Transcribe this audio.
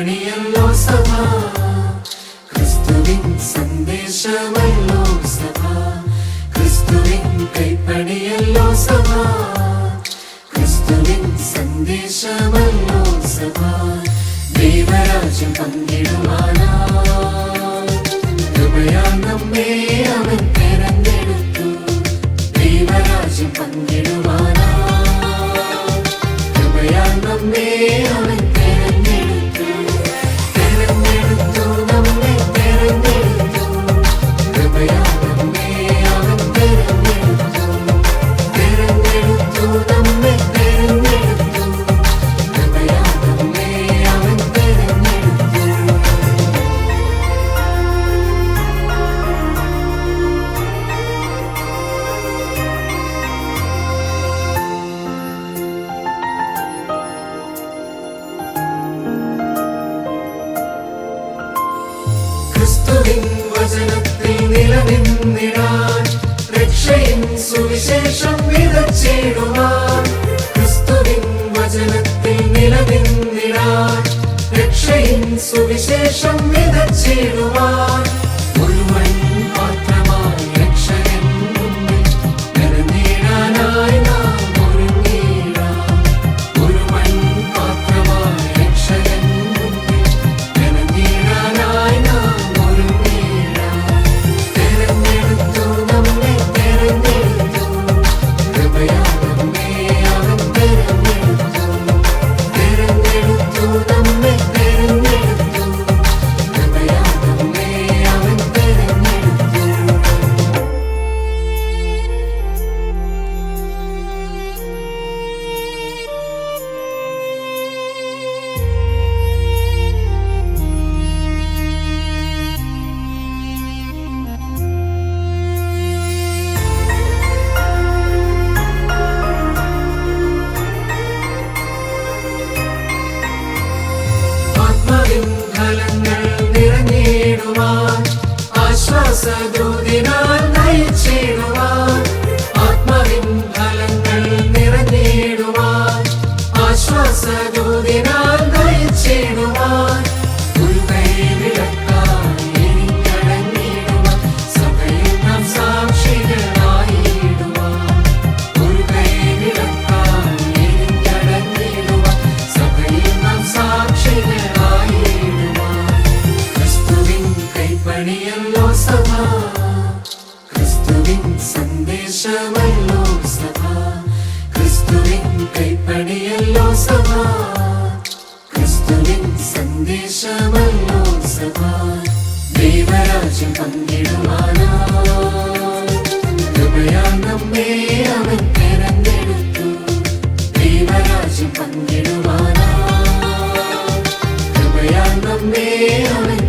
മണിയല്ലോ സഭ ക്രിസ്തുവിൻ സന്ദേശമല്ലോ. ക്രിസ്തുവിൻ നിലനിന്നിടാൻ രക്ഷയും സുവിശേഷം വിതച്ചിടുവാൻ ക്രിസ്തുവിൻ വചനത്തിൽ നിലനിന്നിടാൻ രക്ഷയും സുവിശേഷം വിതച്ചിടുവാൻ मा आश्वास दुदिना സന്ദേശമല്ലോ സഭ. ക്രിസ്തുവിൻ കൈപ്പണിയല്ലോ സഭ. ക്രിസ്തുവിൻ സന്ദേശമല്ലോ സഭ. ദൈവരാജ്യം പങ്കിടുവാനോ. കൃപയാ നമ്മെ അവൻ തെരഞ്ഞെടുത്തു ദൈവരാജ്യം പങ്കിടുവാനോ. കൃപയാ നമ്മെ അവൻ